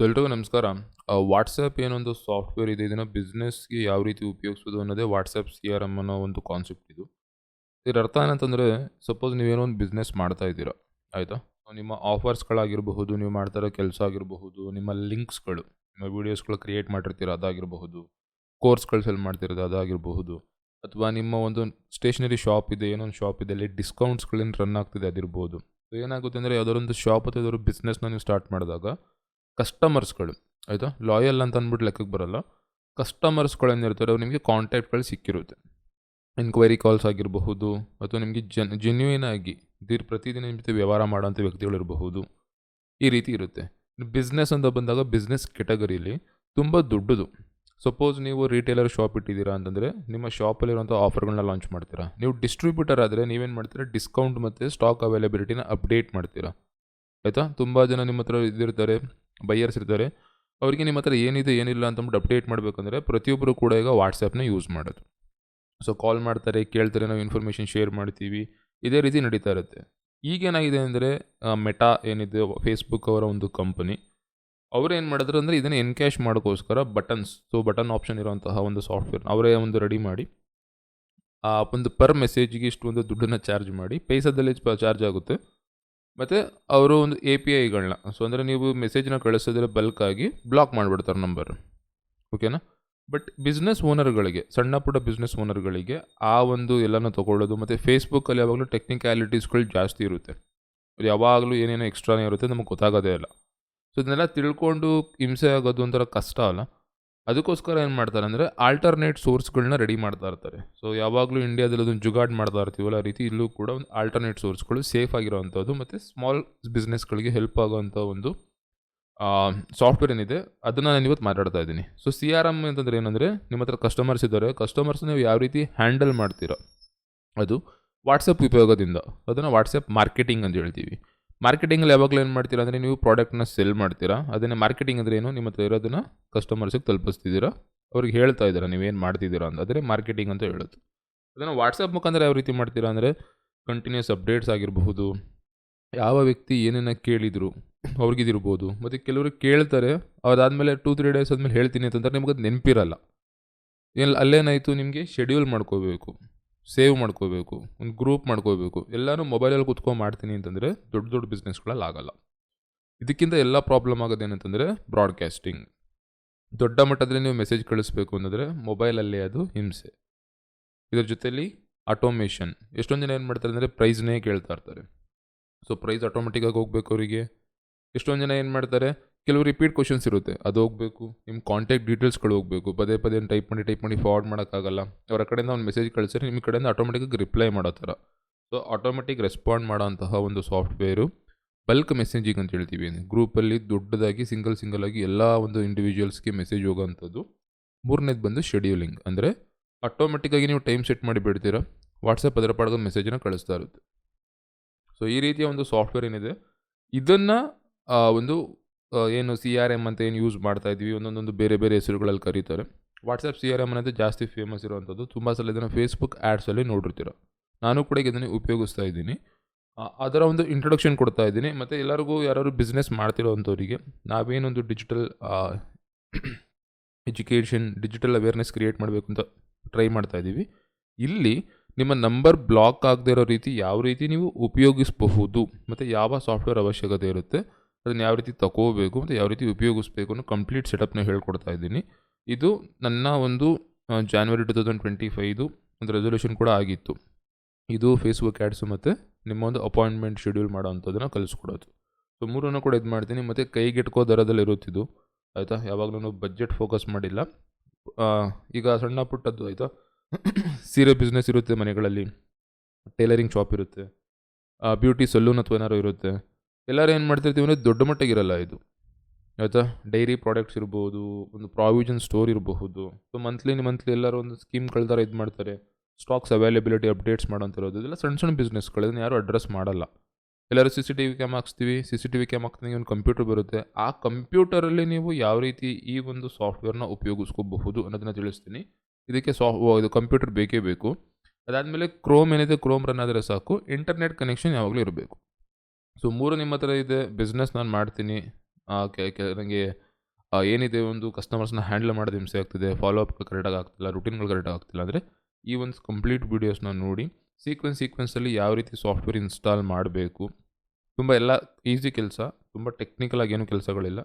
So ಎಲ್ರಿಗೂ ನಮಸ್ಕಾರ. WhatsApp ಏನೊಂದು ಸಾಫ್ಟ್ವೇರ್ ಇದೆ, ಇದನ್ನು ಬಿಸ್ನೆಸ್ಗೆ ಯಾವ ರೀತಿ ಉಪಯೋಗಿಸೋದು ಅನ್ನೋದೇ ವಾಟ್ಸಪ್ ಸಿ ಆರ್ ಎಂ ಅನ್ನೋ ಒಂದು ಕಾನ್ಸೆಪ್ಟ್ ಇದು. ಇದರ ಅರ್ಥ ಏನಂತಂದರೆ ಸಪೋಸ್ ನೀವೇನೋ ಒಂದು ಬಿಸ್ನೆಸ್ ಮಾಡ್ತಾ ಇದ್ದೀರಾ, ಆಯಿತಾ? ನಿಮ್ಮ ಆಫರ್ಸ್ಗಳಾಗಿರಬಹುದು ನೀವು ಮಾಡ್ತಾ ಇರೋ ಕೆಲಸ ಆಗಿರಬಹುದು, ನಿಮ್ಮ ಲಿಂಕ್ಸ್ಗಳು ನಿಮ್ಮ ವೀಡಿಯೋಸ್ಗಳು ಕ್ರಿಯೇಟ್ ಮಾಡಿರ್ತೀರ, ಅದಾಗಿರಬಹುದು. ಕೋರ್ಸ್ಗಳು ಸೆಲ್ ಮಾಡ್ತಿರೋದು ಅದಾಗಿರಬಹುದು. ಅಥವಾ ನಿಮ್ಮ ಒಂದು ಸ್ಟೇಷನರಿ ಶಾಪ್ ಇದೆ, ಏನೊಂದು ಒಂದು ಶಾಪ್ ಇದೆ, ಅಲ್ಲಿ ಡಿಸ್ಕೌಂಟ್ಸ್ಗಳೇನು ರನ್ ಆಗ್ತಿದೆ ಅದಿರ್ಬೋದು. ಏನಾಗುತ್ತೆ ಅಂದರೆ ಯಾವ್ದಾರೊಂದು ಶಾಪ್ ಅಥವಾ ಯಾವ್ದಾದ್ರು ಬಿಸ್ನೆಸ್ನ ನೀವು ಸ್ಟಾರ್ಟ್ ಮಾಡಿದಾಗ ಕಸ್ಟಮರ್ಸ್ಗಳು ಆಯಿತಾ? ಲಾಯಲ್ ಅಂತ ಅಂದ್ಬಿಟ್ಟು ಲೆಕ್ಕಕ್ಕೆ ಬರೋಲ್ಲ. ಕಸ್ಟಮರ್ಸ್ಗಳು ಏನಿರ್ತಾರೆ, ಅವ್ರು ನಿಮಗೆ ಕಾಂಟ್ಯಾಕ್ಟ್ಗಳು ಸಿಕ್ಕಿರುತ್ತೆ. ಎನ್ಕ್ವೈರಿ ಕಾಲ್ಸ್ ಆಗಿರಬಹುದು, ಅಥವಾ ನಿಮಗೆ ಜನ್ ಜೆನ್ಯೂನ್ ಆಗಿ ದೀರ್, ಪ್ರತಿದಿನ ನಿಮ್ಮ ಜೊತೆ ವ್ಯವಹಾರ ಮಾಡೋಂಥ ವ್ಯಕ್ತಿಗಳಿರಬಹುದು, ಈ ರೀತಿ ಇರುತ್ತೆ. ಬಿಸ್ನೆಸ್ ಅಂತ ಬಂದಾಗ ಬಿಸ್ನೆಸ್ ಕೆಟಗರಿಲಿ ತುಂಬ ದೊಡ್ಡದು. ಸಪೋಸ್ ನೀವು ರಿಟೇಲರ್ ಶಾಪ್ ಇಟ್ಟಿದ್ದೀರಾ ಅಂತಂದರೆ, ನಿಮ್ಮ ಶಾಪಲ್ಲಿರುವಂಥ ಆಫರ್ಗಳನ್ನ ಲಾಂಚ್ ಮಾಡ್ತೀರಾ. ನೀವು ಡಿಸ್ಟ್ರಿಬ್ಯೂಟರ್ ಆದರೆ ನೀವೇನು ಮಾಡ್ತೀರಾ? ಡಿಸ್ಕೌಂಟ್ ಮತ್ತು ಸ್ಟಾಕ್ ಅವೈಲೇಬಿಲಿಟಿನ ಅಪ್ಡೇಟ್ ಮಾಡ್ತೀರಾ. ಆಯಿತಾ? ತುಂಬ ಜನ ನಿಮ್ಮ ಹತ್ರ ಇದಿರ್ತಾರೆ ಬೈಯರ್ಸ್ ಇರ್ತಾರೆ. ಅವರಿಗೆ ನಿಮ್ಮ ಹತ್ರ ಏನಿದೆ, ಏನಿಲ್ಲ ಅಂತಂದ್ಬಿಟ್ಟು ಅಪ್ಡೇಟ್ ಮಾಡಬೇಕಂದ್ರೆ ಪ್ರತಿಯೊಬ್ಬರು ಕೂಡ ಈಗ ವಾಟ್ಸಪ್ನ ಯೂಸ್ ಮಾಡೋದು. ಸೊ ಕಾಲ್ ಮಾಡ್ತಾರೆ, ಕೇಳ್ತಾರೆ, ನಾವು ಇನ್ಫಾರ್ಮೇಷನ್ ಶೇರ್ ಮಾಡ್ತೀವಿ. ಇದೇ ರೀತಿ ನಡೀತಾ ಇರುತ್ತೆ. ಈಗೇನಾಗಿದೆ ಅಂದರೆ ಮೆಟಾ ಏನಿದೆ ಫೇಸ್ಬುಕ್ ಅವರ ಒಂದು ಕಂಪನಿ ಅವರು ಏನು ಮಾಡಿದ್ರು ಅಂದರೆ ಇದನ್ನು ಎನ್ಕ್ಯಾಶ್ ಮಾಡೋಕ್ಕೋಸ್ಕರ ಬಟನ್ಸ್ ಸೊ ಬಟನ್ ಆಪ್ಷನ್ ಇರುವಂತಹ ಒಂದು ಸಾಫ್ಟ್ವೇರ್ ಅವರೇ ಒಂದು ರೆಡಿ ಮಾಡಿ, ಆ ಒಂದು ಪರ್ ಮೆಸೇಜ್ಗೆ ಇಷ್ಟು ಒಂದು ದುಡ್ಡನ್ನು ಚಾರ್ಜ್ ಮಾಡಿ ಪೈಸಾದಲ್ಲಿ ಚಾರ್ಜ್ ಆಗುತ್ತೆ. ಮತ್ತು ಅವರು ಒಂದು ಎ ಪಿ ಐಗಳನ್ನ ಸೊ ಅಂದರೆ ನೀವು ಮೆಸೇಜ್ನ ಕಳಿಸಿದ್ರೆ ಬಲ್ಕಾಗಿ ಬ್ಲಾಕ್ ಮಾಡಿಬಿಡ್ತಾರೆ ನಂಬರ್ ಓಕೆನಾ ಬಟ್ ಬಿಸ್ನೆಸ್ ಓನರ್ಗಳಿಗೆ ಸಣ್ಣ ಪುಟ್ಟ ಬಿಸ್ನೆಸ್ ಓನರ್ಗಳಿಗೆ ಆ ಒಂದು ಎಲ್ಲನೂ ತೊಗೊಳ್ಳೋದು, ಮತ್ತು ಫೇಸ್ಬುಕ್ಕಲ್ಲಿ ಯಾವಾಗಲೂ ಟೆಕ್ನಿಕ್ಯಾಲಿಟೀಸ್ಗಳು ಜಾಸ್ತಿ ಇರುತ್ತೆ. ಅದು ಯಾವಾಗಲೂ ಏನೇನೋ ಎಕ್ಸ್ಟ್ರಾನೇ ಇರುತ್ತೆ, ನಮಗೆ ಗೊತ್ತಾಗೋದೇ ಇಲ್ಲ. ಸೊ ಇದನ್ನೆಲ್ಲ ತಿಳ್ಕೊಂಡು ಹಿಂಸೆ ಆಗೋದು ಒಂಥರ ಕಷ್ಟ ಅಲ್ಲ? ಅದಕ್ಕೋಸ್ಕರ ಏನು ಮಾಡ್ತಾರೆ ಅಂದರೆ ಆಲ್ಟರ್ನೇಟ್ ಸೋರ್ಸ್ಗಳನ್ನ ರೆಡಿ ಮಾಡ್ತಾ ಇರ್ತಾರೆ. ಸೊ ಯಾವಾಗಲೂ ಇಂಡಿಯಾದಲ್ಲಿ ಅದನ್ನು ಜುಗಾಡ್ ಮಾಡ್ತಾ ಇರ್ತೀವಲ್ಲ, ಆ ರೀತಿ ಇಲ್ಲೂ ಕೂಡ ಒಂದು ಆಲ್ಟರ್ನೇಟ್ ಸೋರ್ಸ್ಗಳು ಸೇಫ್ ಆಗಿರೋವಂಥದ್ದು ಮತ್ತು ಸ್ಮಾಲ್ ಬಿಸ್ನೆಸ್ಗಳಿಗೆ ಹೆಲ್ಪ್ ಆಗೋವಂಥ ಒಂದು ಸಾಫ್ಟ್ವೇರ್ ಏನಿದೆ, ಅದನ್ನು ನಾನು ಇವತ್ತು ಮಾತಾಡ್ತಾ ಇದ್ದೀನಿ. ಸೊ ಸಿ ಆರ್ ಎಂ ಅಂತಂದ್ರೆ ಏನಂದರೆ ನಿಮ್ಮ ಹತ್ರ ಕಸ್ಟಮರ್ಸ್ ಇದ್ದಾರೆ ಕಸ್ಟಮರ್ಸ್ ನೀವು ಯಾವ ರೀತಿ ಹ್ಯಾಂಡಲ್ ಮಾಡ್ತೀರೋ? ಅದು ವಾಟ್ಸಪ್ ಉಪಯೋಗದಿಂದ, ಅದನ್ನು ವಾಟ್ಸಪ್ ಮಾರ್ಕೆಟಿಂಗ್ ಅಂತ ಹೇಳ್ತೀವಿ. ಮಾರ್ಕೆಟಿಂಗಲ್ಲಿ ಯಾವಾಗಲೂ ಏನು ಮಾಡ್ತೀರಾ ಅಂದರೆ ನೀವು ಪ್ರಾಡಕ್ಟ್ನ ಸೆಲ್ ಮಾಡ್ತೀರಾ. ಅದನ್ನೇ ಮಾರ್ಕೆಟಿಂಗ್ ಅಂದರೆ ಏನು? ನಿಮ್ಮ ಹತ್ರ ಇರೋದನ್ನು ಕಸ್ಟಮರ್ಸಿಗೆ ತಲುಪಿಸ್ತಿದ್ದೀರಾ. ಅವ್ರಿಗೆ ಹೇಳ್ತಾ ಇದ್ದೀರಾ ನೀವೇನು ಮಾಡ್ತಿದ್ದೀರಾ ಅಂತ. ಅಂದರೆ ಮಾರ್ಕೆಟಿಂಗ್ ಅಂತ ಹೇಳೋದು. ಅದನ್ನು ವಾಟ್ಸಪ್ ಮುಖಾಂತರ ಯಾವ ರೀತಿ ಮಾಡ್ತೀರಾ ಅಂದರೆ ಕಂಟಿನ್ಯೂಸ್ ಅಪ್ಡೇಟ್ಸ್ ಆಗಿರಬಹುದು. ಯಾವ ವ್ಯಕ್ತಿ ಏನೇನು ಕೇಳಿದರು ಅವ್ರಿಗಿದಿರ್ಬೋದು. ಮತ್ತು ಕೆಲವರು ಕೇಳ್ತಾರೆ, ಅದಾದಮೇಲೆ ಟೂ ತ್ರೀ ಡೇಸ್ ಆದಮೇಲೆ ಹೇಳ್ತೀನಿ ಅಂತಂದರೆ ನಿಮ್ಗೆ ಅದು ನೆನಪಿರಲ್ಲ. ಏನು, ಅಲ್ಲೇನಾಯಿತು? ನಿಮಗೆ ಶೆಡ್ಯೂಲ್ ಮಾಡ್ಕೋಬೇಕು. ಸೇವ್ ಮಾಡ್ಕೋಬೇಕು, ಒಂದು ಗ್ರೂಪ್ ಮಾಡ್ಕೋಬೇಕು ಎಲ್ಲರೂ ಮೊಬೈಲಲ್ಲಿ ಕುತ್ಕೊಂಡು ಮಾಡ್ತೀನಿ ಅಂತಂದರೆ ದೊಡ್ಡ ದೊಡ್ಡ ಬಿಸ್ನೆಸ್ಗಳಲ್ಲಿ ಆಗಲ್ಲ ಇದಕ್ಕಿಂತ ಎಲ್ಲ ಪ್ರಾಬ್ಲಮ್ ಆಗೋದೇನಂತಂದರೆ ಬ್ರಾಡ್ಕಾಸ್ಟಿಂಗ್ ದೊಡ್ಡ ಮಟ್ಟದಲ್ಲಿ ನೀವು ಮೆಸೇಜ್ ಕಳಿಸ್ಬೇಕು ಅಂತಂದರೆ ಮೊಬೈಲಲ್ಲೇ ಅದು ಹಿಂಸೆ. ಇದರ ಜೊತೆಯಲ್ಲಿ ಆಟೋಮೇಷನ್. ಎಷ್ಟೊಂದು ಜನ ಏನು ಮಾಡ್ತಾರೆ ಅಂದರೆ ಪ್ರೈಸ್ನೇ ಕೇಳ್ತಾ ಇರ್ತಾರೆ. ಸೊ ಪ್ರೈಸ್ ಆಟೋಮೆಟಿಕ್ಕಾಗಿ ಹೋಗ್ಬೇಕು ಅವರಿಗೆ. ಎಷ್ಟೊಂದು ಜನ ಏನು ಮಾಡ್ತಾರೆ ಕೆಲವು ರಿಪೀಟ್ ಕ್ವಶನ್ಸ್ ಇರುತ್ತೆ. ಅದು ಹೋಗಬೇಕು ನಿಮ್ಮ ಕಾಂಟ್ಯಾಕ್ಟ್ ಡೀಟೇಲ್ಸ್ಗಳು ಹೋಗಬೇಕು. ಪದೇ ಪದೇ ಟೈಪ್ ಮಾಡಿ ಟೈಪ್ ಮಾಡಿ ಫಾರ್ವರ್ಡ್ ಮಾಡೋಕ್ಕಾಗಲ್ಲ. ಅವರ ಕಡೆಯಿಂದ ಒಂದು ಮೆಸೇಜ್ ಕಳಿಸಿದ್ರೆ ನಿಮ್ಮ ಕಡೆಯಿಂದ ಆಟೋಮೆಟಿಕ್ಕಾಗಿ ರಿಪ್ಲೈ ಮಾಡೋ ಥರ. ಸೊ ಆಟೋಮೆಟಿಕ್ ರೆಸ್ಪಾಂಡ್ ಮಾಡೋಂತಹ ಒಂದು ಸಾಫ್ಟ್ವೇರು ಬಲ್ಕ್ ಮೆಸೇಜಿಂಗ್ ಅಂತ ಹೇಳ್ತೀವಿ. ಗ್ರೂಪಲ್ಲಿ ದೊಡ್ಡದಾಗಿ ಸಿಂಗಲ್ ಸಿಂಗಲ್ ಆಗಿ ಎಲ್ಲ ಒಂದು ಇಂಡಿವಿಜುವಲ್ಸ್ಗೆ ಮೆಸೇಜ್ ಹೋಗೋಂಥದ್ದು. ಮೂರನೇದು ಬಂದು ಶೆಡ್ಯೂಲಿಂಗ್ ಅಂದರೆ ಆಟೋಮೆಟಿಕ್ಕಾಗಿ ನೀವು ಟೈಮ್ ಸೆಟ್ ಮಾಡಿ ಬಿಡ್ತೀರಾ. ವಾಟ್ಸಪ್ ಅದರ ಪಾಡ್ದ ಮೆಸೇಜನ್ನು ಕಳಿಸ್ತಾ ಇರುತ್ತೆ. ಸೊ ಈ ರೀತಿಯ ಒಂದು ಸಾಫ್ಟ್ವೇರ್ ಏನಿದೆ. ಇದನ್ನು ಒಂದು ಏನು ಸಿ ಆರ್ ಎಂ ಅಂತ ಏನು ಯೂಸ್ ಮಾಡ್ತಾ ಇದ್ದೀವಿ. ಒಂದೊಂದೊಂದು ಬೇರೆ ಬೇರೆ ಹೆಸರುಗಳಲ್ಲಿ ಕರೀತಾರೆ. ವಾಟ್ಸಪ್ ಸಿ ಆರ್ ಎಂ ಅನ್ನೋದು ಜಾಸ್ತಿ ಫೇಮಸ್ ಇರುವಂಥದ್ದು. ತುಂಬ ಸಲ ಇದನ್ನು ಫೇಸ್ಬುಕ್ ಆ್ಯಡ್ಸಲ್ಲಿ ನೋಡಿರ್ತೀರ. ನಾನು ಕೂಡ ಇದನ್ನು ಉಪಯೋಗಿಸ್ತಾ ಇದ್ದೀನಿ. ಅದರ ಒಂದು ಇಂಟ್ರೊಡಕ್ಷನ್ ಕೊಡ್ತಾ ಇದ್ದೀನಿ. ಮತ್ತು ಎಲ್ಲರಿಗೂ ಯಾರು ಬಿಸ್ನೆಸ್ ಮಾಡ್ತಿರೋವಂಥವ್ರಿಗೆ ನಾವೇನೊಂದು digital education digital awareness create ಮಾಡಬೇಕು ಅಂತ ಟ್ರೈ ಮಾಡ್ತಾ ಇದ್ದೀವಿ. ಇಲ್ಲಿ ನಿಮ್ಮ ನಂಬರ್ ಬ್ಲಾಕ್ ಆಗದೇ ಇರೋ ರೀತಿ ಯಾವ ರೀತಿ ನೀವು ಉಪಯೋಗಿಸಬಹುದು, ಮತ್ತು ಯಾವ ಸಾಫ್ಟ್ವೇರ್ ಅವಶ್ಯಕತೆ ಇರುತ್ತೆ ಅದನ್ನು ಯಾವ ರೀತಿ ತಗೋಬೇಕು ಮತ್ತು ಯಾವ ರೀತಿ ಉಪಯೋಗಿಸ್ಬೇಕು ಅನ್ನೋ ಕಂಪ್ಲೀಟ್ ಸೆಟಪ್ನ ಹೇಳ್ಕೊಡ್ತಾ ಇದ್ದೀನಿ. ಇದು ನನ್ನ ಒಂದು January two thousand twenty five ಒಂದು ರೆಸೊಲ್ಯೂಷನ್ ಕೂಡ ಆಗಿತ್ತು. ಇದು ಫೇಸ್ಬುಕ್ ಆ್ಯಡ್ಸು ಮತ್ತು ನಿಮ್ಮ ಒಂದು ಅಪಾಯಿಂಟ್ಮೆಂಟ್ ಶೆಡ್ಯೂಲ್ ಮಾಡೋ ಅಂಥದ್ದನ್ನು ಕಲಿಸ್ಕೊಡೋದು. ಸೊ ಮೂರನ್ನು ಕೂಡ ಇದು ಮಾಡ್ತೀನಿ. ಮತ್ತು ಕೈಗೆಟ್ಕೋ ದರದಲ್ಲಿ ಇರುತ್ತಿದ್ದು, ಆಯಿತಾ? ಯಾವಾಗಲೂ ಬಜೆಟ್ ಫೋಕಸ್ ಮಾಡಿಲ್ಲ. ಈಗ ಸಣ್ಣ ಪುಟ್ಟದ್ದು, ಆಯಿತಾ? ಸೀರೆ ಬಿಸ್ನೆಸ್ ಇರುತ್ತೆ ಮನೆಗಳಲ್ಲಿ. ಟೈಲರಿಂಗ್ ಶಾಪ್ ಇರುತ್ತೆ. ಬ್ಯೂಟಿ ಸಲೂನ್ ಅಥವಾ ಏನಾರು ಇರುತ್ತೆ. ಎಲ್ಲರೂ ಏನು ಮಾಡ್ತಿರ್ತೀವಿ ಅಂದರೆ ದೊಡ್ಡ ಮಟ್ಟಿಗಿರಲ್ಲ ಇದು. ಆಯಿತಾ? ಡೈರಿ ಪ್ರಾಡಕ್ಟ್ಸ್ ಇರ್ಬೋದು, ಒಂದು ಪ್ರಾವಿಷನ್ ಸ್ಟೋರ್ ಇರಬಹುದು. ಸೊ ಮಂತ್ಲಿ ಮಂತ್ಲಿ ಎಲ್ಲರೂ ಒಂದು ಸ್ಕೀಮ್ ಥರ ಇದು ಮಾಡ್ತಾರೆ. ಸ್ಟಾಕ್ಸ್ ಅವೈಲೇಬಿಲಿಟಿ ಅಪ್ಡೇಟ್ಸ್ ಮಾಡೋಂಥಿರೋದು ಇದೆಲ್ಲ ಸಣ್ಣ ಸಣ್ಣ ಬಿಸ್ನೆಸ್ಗಳು ಇದನ್ನು ಯಾರು ಅಡ್ರೆಸ್ ಮಾಡಲ್ಲ. ಎಲ್ಲರೂ C C T V cam ಹಾಕ್ಸ್ತೀವಿ C C T V cam ಹಾಕ್ತೀನಿ ಒಂದು ಕಂಪ್ಯೂಟರ್ ಬರುತ್ತೆ. ಆ ಕಂಪ್ಯೂಟರಲ್ಲಿ ನೀವು ಯಾವ ರೀತಿ ಈ ಒಂದು ಸಾಫ್ಟ್ವೇರ್ನ ಉಪಯೋಗಿಸ್ಕೋಬಹುದು ಅನ್ನೋದನ್ನ ತಿಳಿಸ್ತೀನಿ. ಇದಕ್ಕೆ ಸಾಫ್ಟ್ ಇದು ಕಂಪ್ಯೂಟರ್ ಬೇಕೇ ಬೇಕು. ಅದಾದಮೇಲೆ ಕ್ರೋಮ್ ಏನಿದೆ ಕ್ರೋಮ್ ರನ್ ಆದರೆ ಸಾಕು. ಇಂಟರ್ನೆಟ್ ಕನೆಕ್ಷನ್ ಯಾವಾಗಲೂ ಇರಬೇಕು. ಸೊ ಮೂರು ನಿಮ್ಮ ಹತ್ರ ಇದೆ ಬಿಸ್ನೆಸ್ ನಾನು ಮಾಡ್ತೀನಿ. ನನಗೆ ಏನಿದೆ ಒಂದು ಕಸ್ಟಮರ್ಸ್ನ ಹ್ಯಾಂಡಲ್ ಮಾಡೋದು ಹಿಂಸೆ ಆಗ್ತಿದೆ ಫಾಲೋ ಅಪ್ ಕರೆಕ್ಟಾಗಿ ಆಗ್ತಿಲ್ಲ ರುಟೀನ್ಗಳು ಕರೆಕ್ಟಾಗಿ ಆಗ್ತಿಲ್ಲ ಅಂದರೆ ಈ ಒಂದು ಕಂಪ್ಲೀಟ್ ವೀಡಿಯೋಸ್ನ ನೋಡಿ ಸೀಕ್ವೆನ್ಸ್ ಸೀಕ್ವೆನ್ಸಲ್ಲಿ ಯಾವ ರೀತಿ ಸಾಫ್ಟ್ವೇರ್ ಇನ್ಸ್ಟಾಲ್ ಮಾಡಬೇಕು. ತುಂಬ ಎಲ್ಲ ಈಸಿ ಕೆಲಸ, ತುಂಬ ಟೆಕ್ನಿಕಲ್ ಆಗಿ ಏನು ಕೆಲಸಗಳಿಲ್ಲ.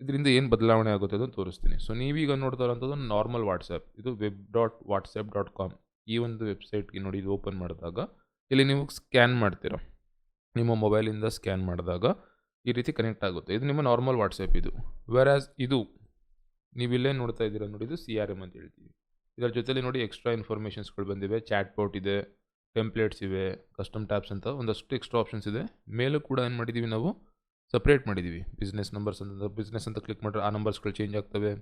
ಇದರಿಂದ ಏನು ಬದಲಾವಣೆ ಆಗುತ್ತೆ ಅಂತ ತೋರಿಸ್ತೀನಿ. ಸೊ ನೀವೀಗ ನೋಡ್ತಾ ಇರೋಂಥದ್ದು ನಾರ್ಮಲ್ ವಾಟ್ಸಪ್ ಇದು web dot WhatsApp dot com ಈ ಒಂದು ವೆಬ್ಸೈಟ್ಗೆ ನೋಡಿ, ಇದು ಓಪನ್ ಮಾಡಿದಾಗ, ಇಲ್ಲಿ ನೀವು ಸ್ಕ್ಯಾನ್ ಮಾಡ್ತೀರಾ. ನಿಮ್ಮ ಮೊಬೈಲಿಂದ ಸ್ಕ್ಯಾನ್ ಮಾಡಿದಾಗ ಈ ರೀತಿ ಕನೆಕ್ಟ್ ಆಗುತ್ತೆ. ಇದು ನಿಮ್ಮ ನಾರ್ಮಲ್ ವಾಟ್ಸಪ್ ಇದು. ವೆರಾಸ್ ಇದು ನೀವಿಲ್ಲೇ ನೋಡ್ತಾ ಇದ್ದೀರಾ ನೋಡಿ, ಇದು ಸಿ ಆರ್ ಎಂ ಅಂತ ಹೇಳ್ತೀವಿ. ಇದರ ಜೊತೆಲಿ ನೋಡಿ ಎಕ್ಸ್ಟ್ರಾ ಇನ್ಫಾರ್ಮೇಷನ್ಸ್ಗಳು ಬಂದಿವೆ. ಚಾಟ್ ಪೋರ್ಟ್ ಇದೆ ಟೆಂಪ್ಲೇಟ್ಸ್ ಇವೆ ಕಸ್ಟಮ್ ಟ್ಯಾಬ್ಸ್ ಅಂತ ಒಂದಷ್ಟು ಎಕ್ಸ್ಟ್ರಾ ಆಪ್ಷನ್ಸ್ ಇದೆ. ಮೇಲೂ ಕೂಡ ಏನು ಮಾಡಿದ್ದೀವಿ ನಾವು? ಸಪ್ರೇಟ್ ಮಾಡಿದ್ದೀವಿ ಬಿಸ್ನೆಸ್ ನಂಬರ್ಸ್ ಅಂತ ಬಿಸ್ನೆಸ್ ಅಂತ ಕ್ಲಿಕ್ ಮಾಡಿದ್ರೆ ಆ ನಂಬರ್ಸ್ಗಳು ಚೇಂಜ್ ಆಗ್ತವೆ.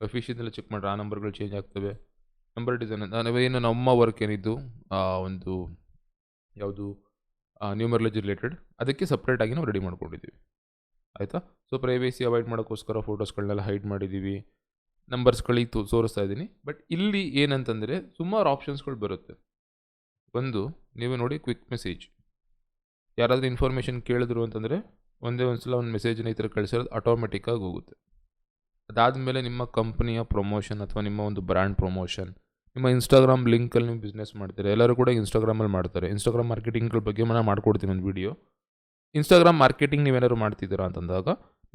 ಅಫಿಷಿಯಲ್ ಚೆಕ್ ಮಾಡಿದ್ರೆ ಆ ನಂಬರ್ಗಳು ಚೇಂಜ್ ಆಗ್ತವೆ. ನಂಬರ್ ಡಿಸೈನ್ ಏನು ನಮ್ಮ ವರ್ಕ್ ಏನಿದ್ದು ಒಂದು ಯಾವುದು? ನ್ಯೂಮರ್ಲಜಿ ರಿಲೇಟೆಡ್ ಅದಕ್ಕೆ ಸಪ್ರೇಟಾಗಿ ನಾವು ರೆಡಿ ಮಾಡ್ಕೊಂಡಿದ್ದೀವಿ. ಆಯಿತಾ? ಸೊ ಪ್ರೈವೇಸಿ ಅವಾಯ್ಡ್ ಮಾಡೋಕ್ಕೋಸ್ಕರ ಫೋಟೋಸ್ಗಳನ್ನೆಲ್ಲ ಹೈಡ್ ಮಾಡಿದ್ದೀವಿ. ನಂಬರ್ಸ್ಗಳಿಗೆ ತೋ, ತೋರಿಸ್ತಾ ಇದ್ದೀನಿ. ಬಟ್ ಇಲ್ಲಿ ಏನಂತಂದರೆ ಸುಮಾರು ಆಪ್ಷನ್ಸ್ಗಳು ಬರುತ್ತೆ. ಒಂದು, ನೀವು ನೋಡಿ ಕ್ವಿಕ್ ಮೆಸೇಜ್ ಯಾರಾದರೂ ಇನ್ಫಾರ್ಮೇಷನ್ ಕೇಳಿದ್ರು ಅಂತಂದರೆ ಒಂದೇ ಒಂದು ಸಲ ಒಂದು ಮೆಸೇಜನ್ನ ಈ ಥರ ಕಳಿಸಿರೋದು ಆಟೋಮೆಟಿಕ್ಕಾಗಿ ಹೋಗುತ್ತೆ. ಅದಾದಮೇಲೆ ನಿಮ್ಮ ಕಂಪ್ನಿಯ ಪ್ರಮೋಷನ್ ಅಥವಾ ನಿಮ್ಮ ಒಂದು ಬ್ರ್ಯಾಂಡ್ ಪ್ರಮೋಷನ್ ನಿಮ್ಮ ಇನ್ಸ್ಟಾಗ್ರಾಮ್ ಲಿಂಕಲ್ಲಿ ನೀವು ಬಿಸ್ನೆಸ್ ಮಾಡ್ತೀರಾ? ಎಲ್ಲರೂ ಕೂಡ ಇನ್ಸ್ಟಾಗ್ರಾಮಲ್ಲಿ ಮಾಡ್ತಾರೆ. ಇನ್ಸ್ಟಾಗ್ರಾಮ್ ಮಾರ್ಕೆಟಿಂಗ್ಗಳ ಬಗ್ಗೆ ನಾನು ಮಾಡ್ಕೊಡ್ತೀನಿ ಒಂದು ವೀಡಿಯೋ ಇನ್ಸ್ಟಾಗ್ರಾಮ್ ಮಾರ್ಕೆಟಿಂಗ್ ನೀವೇನಾದ್ರು ಮಾಡ್ತಿದ್ದೀರಾ ಅಂತಂದಾಗ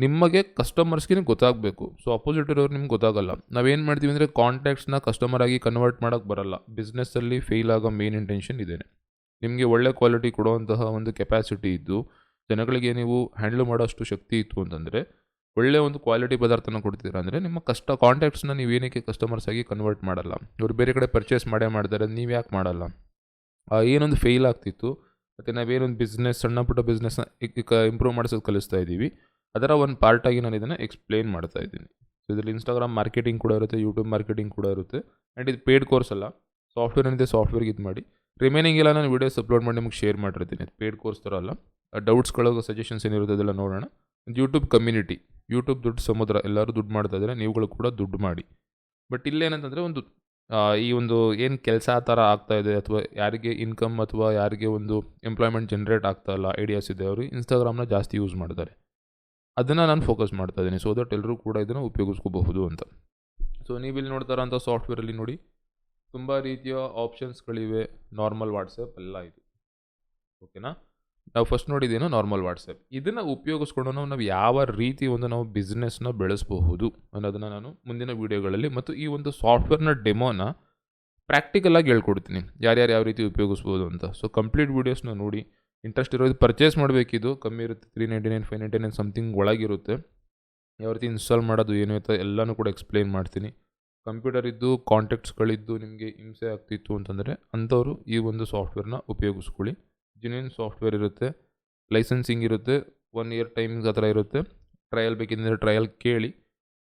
ನಿಮಗೆ ಕಸ್ಟಮರ್ಸ್ಗೆ ಗೊತ್ತಾಗಬೇಕು. ಸೊ ಅಪೋಸಿಟ್ ಇರೋರು ನಿಮ್ಗೆ ಗೊತ್ತಾಗಲ್ಲ. ನಾವೇನು ಮಾಡ್ತೀವಿ ಅಂದರೆ ಕಾಂಟ್ಯಾಕ್ಟ್ಸ್ನ ಕಸ್ಟಮರ್ ಆಗಿ ಕನ್ವರ್ಟ್ ಮಾಡೋಕ್ಕೆ ಬರಲ್ಲ. ಬಿಸ್ನೆಸ್ಸಲ್ಲಿ ಫೇಲ್ ಆಗೋ ಮೇನ್ ಇಂಟೆನ್ಷನ್ ಇದೇನೆ. ನಿಮಗೆ ಒಳ್ಳೆ ಕ್ವಾಲಿಟಿ ಕೊಡುವಂತಹ ಒಂದು ಕೆಪಾಸಿಟಿ ಇದ್ದು, ಜನಗಳಿಗೆ ನೀವು ಹ್ಯಾಂಡಲ್ ಮಾಡೋಷ್ಟು ಶಕ್ತಿ ಇತ್ತು ಅಂತಂದರೆ ಒಳ್ಳೆ ಒಂದು ಕ್ವಾಲಿಟಿ ಪದಾರ್ಥನ ಕೊಡ್ತೀರಾ ಅಂದರೆ ನಿಮ್ಮ ಕಷ್ಟ ಕಾಂಟ್ಯಾಕ್ಟ್ಸ್ನ ನೀವು ಏನಕ್ಕೆ ಕಸ್ಟಮರ್ಸ್ ಆಗಿ ಕನ್ವರ್ಟ್ ಮಾಡಲ್ಲ. ಇವರು ಬೇರೆ ಕಡೆ ಪರ್ಚೇಸ್ ಮಾಡೇ ಮಾಡ್ತಾರೆ ನೀವು ಯಾಕೆ ಮಾಡಲ್ಲ? ಏನೊಂದು ಫೇಲ್ ಆಗ್ತಿತ್ತು, ಮತ್ತು ನಾವೇನೊಂದು ಬಿಸ್ನೆಸ್ ಸಣ್ಣ ಪುಟ್ಟ ಬಿಸ್ನೆಸ್ನ ಇಂಪ್ರೂವ್ ಮಾಡಿಸೋದು ಕಲಿಸ್ತಾ ಇದ್ದೀವಿ. ಅದರ ಒಂದು ಪಾರ್ಟಾಗಿ ನಾನು ಇದನ್ನು ಎಕ್ಸ್ಪ್ಲೇನ್ ಮಾಡ್ತಾ ಇದ್ದೀನಿ. ಸೊ ಇದರಲ್ಲಿ ಇನ್ಸ್ಟಾಗ್ರಾಮ್ ಮಾರ್ಕೆಟಿಂಗ್ ಕೂಡ ಇರುತ್ತೆ ಯೂಟ್ಯೂಬ್ ಮಾರ್ಕೆಟಿಂಗ್ ಕೂಡ ಇರುತ್ತೆ ಆ್ಯಂಡ್ ಇದು ಪೇಡ್ ಕೋರ್ಸ್ ಅಲ್ಲ. ಸಾಫ್ಟ್ವೇರ್ ಏನಿದೆ ಸಾಫ್ಟ್ವೇರ್ಗೆ ಇದು ಮಾಡಿ. ರಿಮೈನಿಂಗ್ ಎಲ್ಲ ನಾನು ವೀಡಿಯೋಸ್ ಅಪ್ಲೋಡ್ ಮಾಡಿ ನಿಮಗೆ ಶೇರ್ ಮಾಡಿರ್ತೀನಿ. ಪೇಡ್ ಕೋರ್ಸ್ ಥರ ಅಲ್ಲ. ಡೌಟ್ಸ್ಗಳು ಸಜೆಷನ್ಸ್ ಏನಿರುತ್ತೆ ಅದೆಲ್ಲ ನೋಡೋಣ. ಯೂಟ್ಯೂಬ್ ಕಮ್ಯುನಿಟಿ ಯೂಟ್ಯೂಬ್ ದುಡ್ಡು ಸಮುದ್ರ, ಎಲ್ಲರೂ ದುಡ್ಡು ಮಾಡ್ತಾ ಇದ್ದಾರೆ, ನೀವುಗಳು ಕೂಡ ದುಡ್ಡು ಮಾಡಿ. ಬಟ್ ಇಲ್ಲೇನಂತಂದರೆ ಒಂದು ಈ ಒಂದು ಏನು ಕೆಲಸ ಆ ಥರ ಆಗ್ತಾಯಿದೆ ಅಥವಾ ಯಾರಿಗೆ ಇನ್ಕಮ್ ಅಥವಾ ಯಾರಿಗೆ ಒಂದು ಎಂಪ್ಲಾಯ್ಮೆಂಟ್ ಜನ್ರೇಟ್ ಆಗ್ತಾ ಇಲ್ಲ ಐಡಿಯಾಸ್ ಇದೆ, ಅವರು ಇನ್ಸ್ಟಾಗ್ರಾಮ್ನ ಜಾಸ್ತಿ ಯೂಸ್ ಮಾಡ್ತಾರೆ. ಅದನ್ನು ನಾನು ಫೋಕಸ್ ಮಾಡ್ತಾ ಇದ್ದೀನಿ ಸೊ ದಟ್ ಎಲ್ಲರೂ ಕೂಡ ಇದನ್ನು ಉಪಯೋಗಿಸ್ಕೋಬಹುದು ಅಂತ. ಸೊ ನೀವಿಲ್ಲಿ ನೋಡ್ತಾ ಇರೋಂಥ ಸಾಫ್ಟ್ವೇರಲ್ಲಿ ನೋಡಿ, ತುಂಬ ರೀತಿಯ ಆಪ್ಷನ್ಸ್ಗಳಿವೆ ನಾರ್ಮಲ್ ವಾಟ್ಸಪ್ ಎಲ್ಲ ಇದು. ಓಕೆನಾ ನಾವು ಫಸ್ಟ್ ನೋಡಿದ್ದೇನು ನಾರ್ಮಲ್ ವಾಟ್ಸಪ್ ಇದನ್ನು ಉಪಯೋಗಿಸ್ಕೊಂಡು ನಾವು ನಾವು ಯಾವ ರೀತಿ ಒಂದು ನಾವು ಬಿಸ್ನೆಸ್ನ ಬೆಳೆಸಬಹುದು ಅನ್ನೋದನ್ನು ನಾನು ಮುಂದಿನ ವೀಡಿಯೋಗಳಲ್ಲಿ ಮತ್ತು ಈ ಒಂದು ಸಾಫ್ಟ್ವೇರ್ನ ಡೆಮೋನ ಪ್ರಾಕ್ಟಿಕಲಾಗಿ ಹೇಳ್ಕೊಡ್ತೀನಿ. ಯಾರ್ಯಾರು ಯಾವ ರೀತಿ ಉಪಯೋಗಿಸ್ಬೋದು ಅಂತ. ಸೊ ಕಂಪ್ಲೀಟ್ ವೀಡಿಯೋಸ್ನ ನೋಡಿ. ಇಂಟ್ರೆಸ್ಟ್ ಇರೋದು ಪರ್ಚೇಸ್ ಮಾಡಬೇಕಿದು. ಕಮ್ಮಿ ಇರುತ್ತೆ. Three ninety nine five ninety nine something ಒಳಗಿರುತ್ತೆ. ಯಾವ ರೀತಿ ಇನ್ಸ್ಟಾಲ್ ಮಾಡೋದು, ಏನು ಇರುತ್ತೆ ಎಲ್ಲನೂ ಕೂಡ ಎಕ್ಸ್ಪ್ಲೈನ್ ಮಾಡ್ತೀನಿ. ಕಂಪ್ಯೂಟರ್ ಇದ್ದು ಕಾಂಟ್ಯಾಕ್ಟ್ಸ್ಗಳಿದ್ದು ನಿಮಗೆ ಹಿಂಸೆ ಆಗ್ತಿತ್ತು ಅಂತಂದರೆ ಅಂಥವರು ಈ ಒಂದು ಸಾಫ್ಟ್ವೇರ್ನ ಉಪಯೋಗಿಸ್ಕೊಳ್ಳಿ. ಜಿನಿಯನ್ ಸಾಫ್ಟ್ವೇರ್ ಇರುತ್ತೆ ಲೈಸೆನ್ಸಿಂಗ್ ಇರುತ್ತೆ ಒನ್ ಇಯರ್ ಟೈಮಿಂಗ್ ಆ ಥರ ಇರುತ್ತೆ. ಟ್ರಯಲ್ ಬೇಕಿದ್ದರೆ ಟ್ರಯಲ್ ಕೇಳಿ,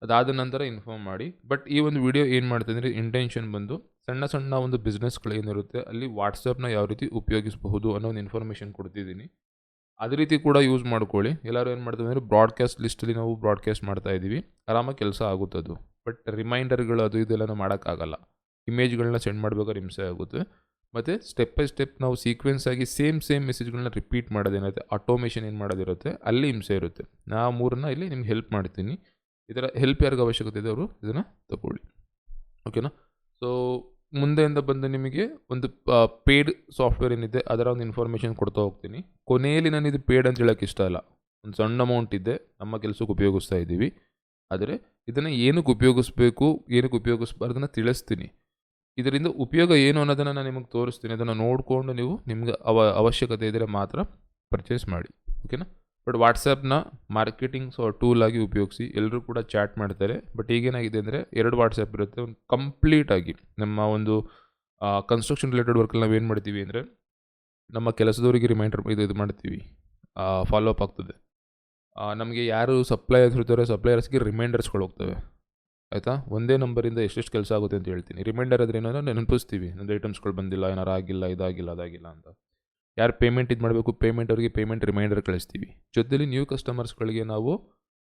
ಅದಾದ ನಂತರ ಇನ್ಫಾರ್ಮ್ ಮಾಡಿ. ಬಟ್ ಈ ಒಂದು ವಿಡಿಯೋ ಏನು ಮಾಡ್ತಿದ್ರೆ ಇಂಟೆನ್ಷನ್ ಬಂದು ಸಣ್ಣ ಸಣ್ಣ ಒಂದು ಬಿಸ್ನೆಸ್ಗಳು ಏನಿರುತ್ತೆ, ಅಲ್ಲಿ ವಾಟ್ಸಪ್ನ ಯಾವ ರೀತಿ ಉಪಯೋಗಿಸಬಹುದು ಅನ್ನೋ ಒಂದು ಇನ್ಫಾರ್ಮೇಷನ್ ಕೊಡ್ತಿದ್ದೀನಿ. ಅದೇ ರೀತಿ ಕೂಡ ಯೂಸ್ ಮಾಡ್ಕೊಳ್ಳಿ. ಎಲ್ಲರೂ ಏನು ಮಾಡ್ತೀವಿ ಅಂದರೆ ಬ್ರಾಡ್ಕಾಸ್ಟ್ ಲಿಸ್ಟಲ್ಲಿ ನಾವು ಬ್ರಾಡ್ಕಾಸ್ಟ್ ಮಾಡ್ತಾ ಇದ್ದೀವಿ. ಆರಾಮಾಗಿ ಕೆಲಸ ಆಗುತ್ತೆ ಅದು ಬಟ್ ರಿಮೈಂಡರ್ಗಳು ಅದು ಇದೆಲ್ಲ ಮಾಡೋಕ್ಕಾಗಲ್ಲ. ಇಮೇಜ್ಗಳನ್ನ ಸೆಂಡ್ ಮಾಡಬೇಕಾದ್ರೆ ಹಿಂಸೆ ಆಗುತ್ತೆ. ಮತ್ತು ಸ್ಟೆಪ್ ಬೈ ಸ್ಟೆಪ್ ನಾವು ಸೀಕ್ವೆನ್ಸ್ ಆಗಿ ಸೇಮ್ ಸೇಮ್ ಮೆಸೇಜ್ಗಳನ್ನ ರಿಪೀಟ್ ಮಾಡೋದೇನಿರುತ್ತೆ ಆಟೋಮೇಷನ್ ಏನು ಮಾಡೋದಿರುತ್ತೆ? ಅಲ್ಲಿ ಹಿಂಸೆ ಇರುತ್ತೆ. ನಾ ಮೂರನ್ನ ಇಲ್ಲಿ ನಿಮ್ಗೆ ಹೆಲ್ಪ್ ಮಾಡ್ತೀನಿ. ಇದರ ಹೆಲ್ಪ್ ಯಾರಿಗೂ ಅವಶ್ಯಕತೆ ಇದೆ ಅವರು ಇದನ್ನು ತಗೊಳ್ಳಿ. ಓಕೆನಾ ಸೊ ಮುಂದೆಯಿಂದ ಬಂದು ನಿಮಗೆ ಒಂದು ಪೇಯ್ಡ್ ಸಾಫ್ಟ್ವೇರ್ ಏನಿದೆ, ಅದರ ಒಂದು ಇನ್ಫಾರ್ಮೇಷನ್ ಕೊಡ್ತಾ ಹೋಗ್ತೀನಿ. ಕೊನೆಯಲ್ಲಿ ನಾನು ಇದು ಪೇಡ್ ಅಂತ ಹೇಳೋಕ್ಕೆ ಇಷ್ಟ ಇಲ್ಲ ಒಂದು ಸಣ್ಣ ಅಮೌಂಟ್ ಇದೆ, ನಮ್ಮ ಕೆಲಸಕ್ಕೆ ಉಪಯೋಗಿಸ್ತಾ ಇದ್ದೀವಿ. ಆದರೆ ಇದನ್ನು ಏನಕ್ಕೆ ಉಪಯೋಗಿಸ್ಬೇಕು, ಏನಕ್ಕೆ ಉಪಯೋಗಿಸ್ಬಾರ್ದನ್ನ ತಿಳಿಸ್ತೀನಿ. ಇದರಿಂದ ಉಪಯೋಗ ಏನು ಅನ್ನೋದನ್ನು ನಾನು ನಿಮಗೆ ತೋರಿಸ್ತೀನಿ. ಅದನ್ನು ನೋಡಿಕೊಂಡು ನೀವು ನಿಮ್ಗೆ ಅವ, ಅವಶ್ಯಕತೆ ಇದ್ದರೆ ಮಾತ್ರ ಪರ್ಚೇಸ್ ಮಾಡಿ. ಓಕೆನಾ ಬಟ್ ವಾಟ್ಸಪ್ನ ಮಾರ್ಕೆಟಿಂಗ್ ಸೊ ಟೂಲ್ ಆಗಿ ಉಪಯೋಗಿಸಿ. ಎಲ್ಲರೂ ಕೂಡ ಚಾಟ್ ಮಾಡ್ತಾರೆ. ಬಟ್ ಈಗೇನಾಗಿದೆ ಅಂದರೆ ಎರಡು ವಾಟ್ಸಪ್ ಇರುತ್ತೆ. ಒಂದು ಕಂಪ್ಲೀಟಾಗಿ ನಮ್ಮ ಒಂದು ಕನ್ಸ್ಟ್ರಕ್ಷನ್ ರಿಲೇಟೆಡ್ ವರ್ಕಲ್ಲಿ ನಾವು ಏನು ಮಾಡ್ತೀವಿ ಅಂದರೆ ನಮ್ಮ ಕೆಲಸದವರಿಗೆ ರಿಮೈಂಡರ್ ಇದು ಇದು ಮಾಡ್ತೀವಿ. ಫಾಲೋ ಅಪ್ ಆಗ್ತದೆ. ನಮಗೆ ಯಾರು ಸಪ್ಲೈಯರ್ಸ್ ಇರ್ತಾರೆ ಸಪ್ಲೈಯರ್ಸ್ಗೆ ರಿಮೈಂಡರ್ಸ್ಗಳು ಹೋಗ್ತವೆ. ಆಯಿತಾ? ಒಂದೇ ನಂಬರಿಂದ ಎಷ್ಟೆಷ್ಟು ಕೆಲಸ ಆಗುತ್ತೆ ಅಂತ ಹೇಳ್ತೀನಿ. ರಿಮೈಂಡರ್ ಆದರೆ ಏನಾದ್ರು ನೆನಪಿಸ್ತೀವಿ. ನಂದು ಐಟಮ್ಸ್ಗಳು ಬಂದಿಲ್ಲ, ಏನಾರು ಆಗಿಲ್ಲ, ಇದಾಗಿಲ್ಲ, ಅದಾಗಿಲ್ಲ ಅಂತ. ಯಾರು ಪೇಮೆಂಟ್ ಇದು ಮಾಡಬೇಕು ಪೇಮೆಂಟ್ ಅವರಿಗೆ ಪೇಮೆಂಟ್ ರಿಮೈಂಡರ್ ಕಳಿಸ್ತೀವಿ. ಜೊತೆಲಿ ನ್ಯೂ ಕಸ್ಟಮರ್ಸ್ಗಳಿಗೆ ನಾವು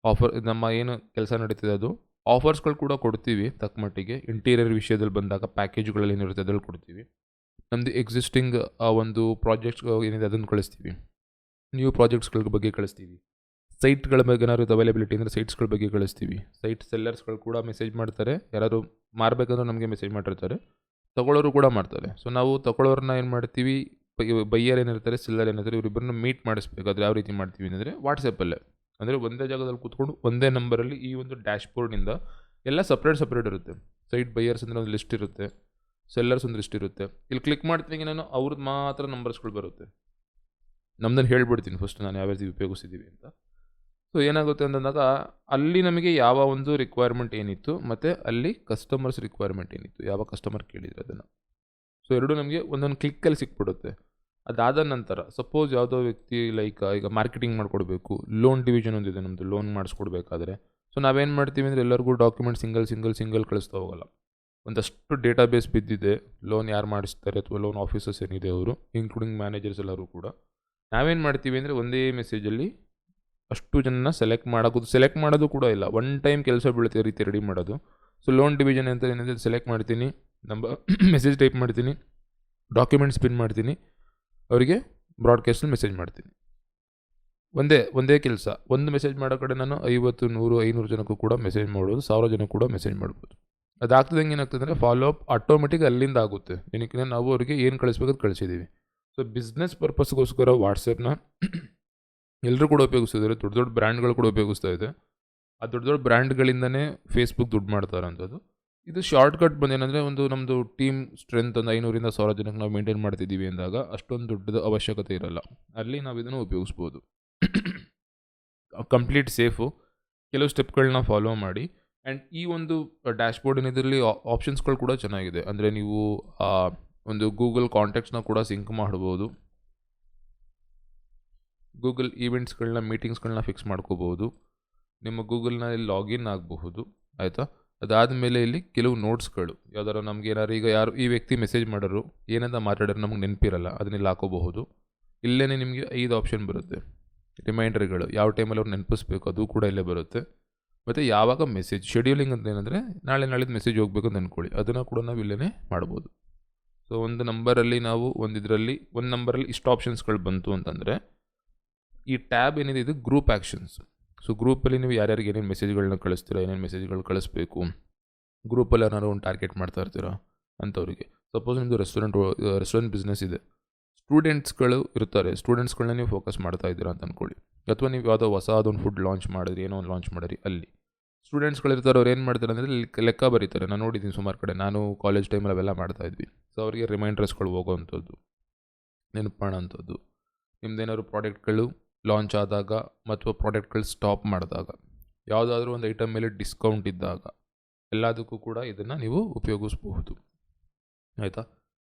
ಆಫರ್ ನಮ್ಮ ಏನು ಕೆಲಸ ನಡೀತಿದೆ ಅದು ಆಫರ್ಸ್ಗಳು ಕೂಡ ಕೊಡ್ತೀವಿ ತಕ್ಕ ಮಟ್ಟಿಗೆ. ಇಂಟೀರಿಯರ್ ವಿಷಯದಲ್ಲಿ ಬಂದಾಗ ಪ್ಯಾಕೇಜ್ಗಳಲ್ಲಿ ಏನಿರುತ್ತೆ ಅದ್ರಲ್ಲಿ ಕೊಡ್ತೀವಿ. ನಮ್ಮದು ಎಕ್ಸಿಸ್ಟಿಂಗ್ ಆ ಒಂದು ಪ್ರಾಜೆಕ್ಟ್ಸ್ ಏನಿದೆ ಅದನ್ನು ಕಳಿಸ್ತೀವಿ. ನ್ಯೂ ಪ್ರಾಜೆಕ್ಟ್ಸ್ಗಳ ಬಗ್ಗೆ ಕಳಿಸ್ತೀವಿ. ಸೈಟ್ಗಳ ಬಗ್ಗೆ ಏನಾದ್ರು ಅವೈಲೇಬಿಲಿಟಿ ಅಂದರೆ ಸೈಟ್ಸ್ಗಳ ಬಗ್ಗೆ ಕಳಿಸ್ತೀವಿ. ಸೈಟ್ ಸೆಲ್ಲರ್ಸ್ಗಳು ಕೂಡ ಮೆಸೇಜ್ ಮಾಡ್ತಾರೆ. ಯಾರಾದರೂ ಮಾರಬೇಕಂದ್ರೆ ನಮಗೆ ಮೆಸೇಜ್ ಮಾಡಿರ್ತಾರೆ. ತಗೊಳ್ಳೋರು ಕೂಡ ಮಾಡ್ತಾರೆ. ಸೊ ನಾವು ತಗೊಳ್ಳೋರನ್ನ ಏನು ಮಾಡ್ತೀವಿ? ಬೈಯರ್ ಏನಿರ್ತಾರೆ ಸೆಲ್ಲರ್ ಏನಿರ್ತಾರೆ ಇವರಿಬ್ಬರನ್ನ ಮೀಟ್ ಮಾಡಿಸ್ಬೇಕಾದ್ರೆ ಯಾವ ರೀತಿ ಮಾಡ್ತೀವಿ ಅಂದರೆ ವಾಟ್ಸಪ್ಪಲ್ಲೇ ಅಂದರೆ ಒಂದೇ ಜಾಗದಲ್ಲಿ ಕೂತ್ಕೊಂಡು ಒಂದೇ ನಂಬರಲ್ಲಿ ಈ ಒಂದು ಡ್ಯಾಶ್ಬೋರ್ಡ್ನಿಂದ ಎಲ್ಲ ಸಪ್ರೇಟ್ ಸಪ್ರೇಟ್ ಇರುತ್ತೆ. ಸೈಟ್ ಬೈಯರ್ಸ್ ಅಂದರೆ ಒಂದು ಲಿಸ್ಟ್ ಇರುತ್ತೆ. ಸೆಲ್ಲರ್ಸ್ ಒಂದು ಲಿಸ್ಟ್ ಇರುತ್ತೆ. ಇಲ್ಲಿ ಕ್ಲಿಕ್ ಮಾಡ್ತೀನಿ ನಾನು ಅವ್ರದ್ದು ಮಾತ್ರ ನಂಬರ್ಸ್ಗಳು ಬರುತ್ತೆ. ನಮ್ದನ್ನು ಹೇಳ್ಬಿಡ್ತೀನಿ ಫಸ್ಟ್ ನಾನು ಯಾವ ರೀತಿ ಉಪಯೋಗಿಸಿದ್ದೀವಿ ಅಂತ. ಸೊ ಏನಾಗುತ್ತೆ ಅಂತಂದಾಗ ಅಲ್ಲಿ ನಮಗೆ ಯಾವ ಒಂದು ರಿಕ್ವೈರ್ಮೆಂಟ್ ಏನಿತ್ತು ಮತ್ತು ಅಲ್ಲಿ ಕಸ್ಟಮರ್ಸ್ ರಿಕ್ವೈರ್ಮೆಂಟ್ ಏನಿತ್ತು? ಯಾವ ಕಸ್ಟಮರ್ ಕೇಳಿದ್ರು ಅದನ್ನು? ಸೊ ಎರಡು ನಮಗೆ ಒಂದೊಂದು ಕ್ಲಿಕ್ಕಲ್ಲಿ ಸಿಕ್ಬಿಡುತ್ತೆ. ಅದಾದ ನಂತರ ಸಪೋಸ್ ಯಾವುದೋ ವ್ಯಕ್ತಿ ಲೈಕ್ ಈಗ ಮಾರ್ಕೆಟಿಂಗ್ ಮಾಡಿಕೊಡ್ಬೇಕು ಲೋನ್ ಡಿವಿಷನ್ ಒಂದಿದೆ ನಮ್ಮದು ಲೋನ್ ಮಾಡಿಸ್ಕೊಡ್ಬೇಕಾದ್ರೆ. ಸೊ ನಾವೇನು ಮಾಡ್ತೀವಿ ಅಂದರೆ ಎಲ್ಲರಿಗೂ ಡಾಕ್ಯುಮೆಂಟ್ ಸಿಂಗಲ್ ಸಿಂಗಲ್ ಸಿಂಗಲ್ ಕಳಿಸ್ತಾ ಹೋಗಲ್ಲ. ಒಂದಷ್ಟು ಡೇಟಾ ಬೇಸ್ ಬಿದ್ದಿದೆ. ಲೋನ್ ಯಾರು ಮಾಡಿಸ್ತಾರೆ ಅಥವಾ ಲೋನ್ ಆಫೀಸರ್ಸ್ ಏನಿದೆ ಅವರು ಇನ್ಕ್ಲೂಡಿಂಗ್ ಮ್ಯಾನೇಜರ್ಸ್ ಎಲ್ಲರೂ ಕೂಡ. ನಾವೇನು ಮಾಡ್ತೀವಿ ಅಂದರೆ ಒಂದೇ ಮೆಸೇಜಲ್ಲಿ ಅಷ್ಟು ಜನನ ಸೆಲೆಕ್ಟ್ ಮಾಡೋದು ಸೆಲೆಕ್ಟ್ ಮಾಡೋದು ಕೂಡ ಇಲ್ಲ. ಒನ್ ಟೈಮ್ ಕೆಲಸ ಬೀಳುತ್ತೆ ರೀತಿ ರೆಡಿ ಮಾಡೋದು. ಸೊ ಲೋನ್ ಡಿವಿಷನ್ ಅಂತ ಏನಿದೆ ಸೆಲೆಕ್ಟ್ ಮಾಡ್ತೀನಿ. ನಂಬರ್ ಮೆಸೇಜ್ ಟೈಪ್ ಮಾಡ್ತೀನಿ. ಡಾಕ್ಯುಮೆಂಟ್ಸ್ ಪಿನ್ ಮಾಡ್ತೀನಿ. ಅವರಿಗೆ ಬ್ರಾಡ್ಕಾಸ್ಟಲ್ಲಿ ಮೆಸೇಜ್ ಮಾಡ್ತೀನಿ. ಒಂದೇ ಒಂದೇ ಕೆಲಸ. ಒಂದು ಮೆಸೇಜ್ ಮಾಡೋ ಕಡೆ ನಾನು ಐವತ್ತು, ನೂರು, ಐನೂರು ಜನಕ್ಕೂ ಕೂಡ ಮೆಸೇಜ್ ಮಾಡ್ಬೋದು ಸಾವಿರ ಜನಕ್ಕೂ ಕೂಡ ಮೆಸೇಜ್ ಮಾಡ್ಬೋದು. ಅದಾಗ್ತದಂಗೆ ಏನಾಗ್ತದೆ ಅಂದರೆ ಫಾಲೋ ಅಪ್ ಆಟೋಮೆಟಿಕ್ ಅಲ್ಲಿಂದ ಆಗುತ್ತೆ. ಏನಕ್ಕೆ ನಾವು ಅವರಿಗೆ ಏನು ಕಳಿಸ್ಬೇಕು ಕಳಿಸಿದ್ದೀವಿ ಸೊ ಬಿಸ್ನೆಸ್ ಪರ್ಪಸ್ಗೋಸ್ಕರ ವಾಟ್ಸಪ್ನ ಎಲ್ಲರೂ ಕೂಡ ಉಪಯೋಗಿಸ್ತಿದ್ದಾರೆ ದೊಡ್ಡ ದೊಡ್ಡ ಬ್ರ್ಯಾಂಡ್ಗಳು ಕೂಡ ಉಪಯೋಗಿಸ್ತಾ ಇದೆ. ಆ ದೊಡ್ಡ ದೊಡ್ಡ ಬ್ರ್ಯಾಂಡ್ಗಳಿಂದನೇ ಫೇಸ್ಬುಕ್ ದುಡ್ಡು ಮಾಡ್ತಾರೆ ಅಂಥದ್ದು. ಇದು ಶಾರ್ಟ್ ಕಟ್ ಬಂದೇನೆಂದರೆ ಒಂದು ನಮ್ಮದು ಟೀಮ್ ಸ್ಟ್ರೆಂತ್ ಒಂದು ಐನೂರಿಂದ ಸಾವಿರ ಜನಕ್ಕೆ ನಾವು ಮೇಂಟೈನ್ ಮಾಡ್ತಿದ್ದೀವಿ ಅಂದಾಗ ಅಷ್ಟೊಂದು ದುಡ್ಡದ ಅವಶ್ಯಕತೆ ಇರಲ್ಲ. ಅಲ್ಲಿ ನಾವು ಇದನ್ನು ಉಪಯೋಗಿಸ್ಬೋದು. Complete safe. ಕೆಲವು ಸ್ಟೆಪ್ಗಳನ್ನ ಫಾಲೋ ಮಾಡಿ. ಆ್ಯಂಡ್ ಈ ಒಂದು ಡ್ಯಾಶ್ಬೋರ್ಡ್ ಇದರಲ್ಲಿ ಆಪ್ಷನ್ಸ್ಗಳು ಕೂಡ ಚೆನ್ನಾಗಿದೆ. ಅಂದರೆ ನೀವು ಒಂದು ಗೂಗಲ್ ಕಾಂಟ್ಯಾಕ್ಟ್ಸ್ನ ಕೂಡ ಸಿಂಕ್ ಮಾಡ್ಬೋದು. ಗೂಗಲ್ ಈವೆಂಟ್ಸ್ಗಳನ್ನ ಮೀಟಿಂಗ್ಸ್ಗಳನ್ನ ಫಿಕ್ಸ್ ಮಾಡ್ಕೋಬೋದು ನಿಮ್ಮ ಗೂಗಲ್ನಲ್ಲಿ ಲಾಗಿನ್ ಆಗಬಹುದು, ಆಯಿತಾ? ಅದಾದ ಮೇಲೆ ಇಲ್ಲಿ ಕೆಲವು ನೋಟ್ಸ್ಗಳು ಯಾವ್ದಾರು ನಮ್ಗೆ ಏನಾರು ಈಗ ಯಾರು ಈ ವ್ಯಕ್ತಿ ಮೆಸೇಜ್ ಮಾಡೋರು, ಏನಂತ ಮಾತಾಡೋರು ನಮ್ಗೆ ನೆನಪಿರಲ್ಲ, ಅದನ್ನ ಇಲ್ಲಿ ಹಾಕೋಬಹುದು. ಇಲ್ಲೇ ನಿಮಗೆ ಐದು ಆಪ್ಷನ್ ಬರುತ್ತೆ. ರಿಮೈಂಡರ್ಗಳು, ಯಾವ ಟೈಮಲ್ಲಿ ಅವ್ರು ನೆನಪಿಸ್ಬೇಕು ಅದು ಕೂಡ ಇಲ್ಲೇ ಬರುತ್ತೆ. ಮತ್ತು ಯಾವಾಗ ಮೆಸೇಜ್ ಶೆಡ್ಯೂಲಿಂಗ್ ಅಂತ ಏನಂದರೆ ನಾಳೆ ನಾಳೆದು ಮೆಸೇಜ್ ಹೋಗ್ಬೇಕು ಅಂತ ಅಂದ್ಕೊಳ್ಳಿ ಅದನ್ನು ಕೂಡ ನಾವು ಇಲ್ಲೇ ಮಾಡ್ಬೋದು. ಸೊ ಒಂದು ನಂಬರಲ್ಲಿ ನಾವು ಒಂದು ಇದರಲ್ಲಿ ಒಂದು ನಂಬರಲ್ಲಿ ಇಷ್ಟು ಆಪ್ಷನ್ಸ್ಗಳು ಬಂತು ಅಂತಂದರೆ ಈ ಟ್ಯಾಬ್ ಏನಿದೆ, ಇದು ಗ್ರೂಪ್ ಆ್ಯಕ್ಷನ್ಸ್ ಸೊ, ಗ್ರೂಪಲ್ಲಿ ನೀವು ಯಾರ್ಯಾರಿಗೆ ಏನೇನು ಮೆಸೇಜ್ಗಳನ್ನ ಕಳಿಸ್ತೀರಾ, ಏನೇನು ಮೆಸೇಜ್ಗಳು ಕಳಿಸ್ಬೇಕು, ಗ್ರೂಪಲ್ಲಿ ಏನಾದ್ರು ಒಂದು ಟಾರ್ಗೆಟ್ ಮಾಡ್ತಾ ಇರ್ತೀರಾ ಅಂಥವ್ರಿಗೆ. ಸಪೋಸ್ ನಿಮ್ಮದು ರೆಸ್ಟೋರೆಂಟ್ ರೆಸ್ಟೋರೆಂಟ್ ಬಿಸ್ನೆಸ್ ಇದೆ. ಸ್ಟೂಡೆಂಟ್ಸ್ಗಳು ಇರ್ತಾರೆ, ಸ್ಟೂಡೆಂಟ್ಸ್ಗಳನ್ನ ನೀವು ಫೋಕಸ್ ಮಾಡ್ತಾ ಇದ್ದೀರಾ ಅಂತ ಅಂದ್ಕೊಳ್ಳಿ ಅಥವಾ ನೀವು ಯಾವುದೋ ಹೊಸ ಅದೊಂದು ಫುಡ್ ಲಾಂಚ್ ಮಾಡಿದ್ರಿ, ಏನೋ ಒಂದು ಲಾಂಚ್ ಮಾಡಿರಿ ಅಲ್ಲಿ. ಸ್ಟೂಡೆಂಟ್ಸ್ಗಳು ಇರ್ತಾರೆ, ಅವ್ರು ಏನು ಮಾಡ್ತಾರೆ ಅಂದರೆ ಲೆಕ್ಕ ಬರೀತಾರೆ. ನಾನು ನೋಡಿದ್ದೀನಿ ಸುಮಾರು ಕಡೆ, ನಾನು ಕಾಲೇಜ್ ಟೈಮಲ್ಲಿ ಅವೆಲ್ಲ ಮಾಡ್ತಾ ಇದ್ವಿ. ಸೊ, ಅವರಿಗೆ ರಿಮೈಂಡರ್ಸ್ಗಳು ಹೋಗೋವಂಥದ್ದು ನೆನಪು ಮಾಡೋಂಥದ್ದು ನಿಮ್ದೇನಾದ್ರು ಪ್ರಾಡಕ್ಟ್ಗಳು ಲಾಂಚ್ ಆದಾಗ ಮತ್ತು ಪ್ರಾಡಕ್ಟ್ಗಳು ಸ್ಟಾಪ್ ಮಾಡಿದಾಗ, ಯಾವುದಾದ್ರೂ ಒಂದು ಐಟಮ್ ಮೇಲೆ ಡಿಸ್ಕೌಂಟ್ ಇದ್ದಾಗ ಎಲ್ಲದಕ್ಕೂ ಕೂಡ ಇದನ್ನು ನೀವು ಉಪಯೋಗಿಸ್ಬಹುದು. ಆಯಿತಾ?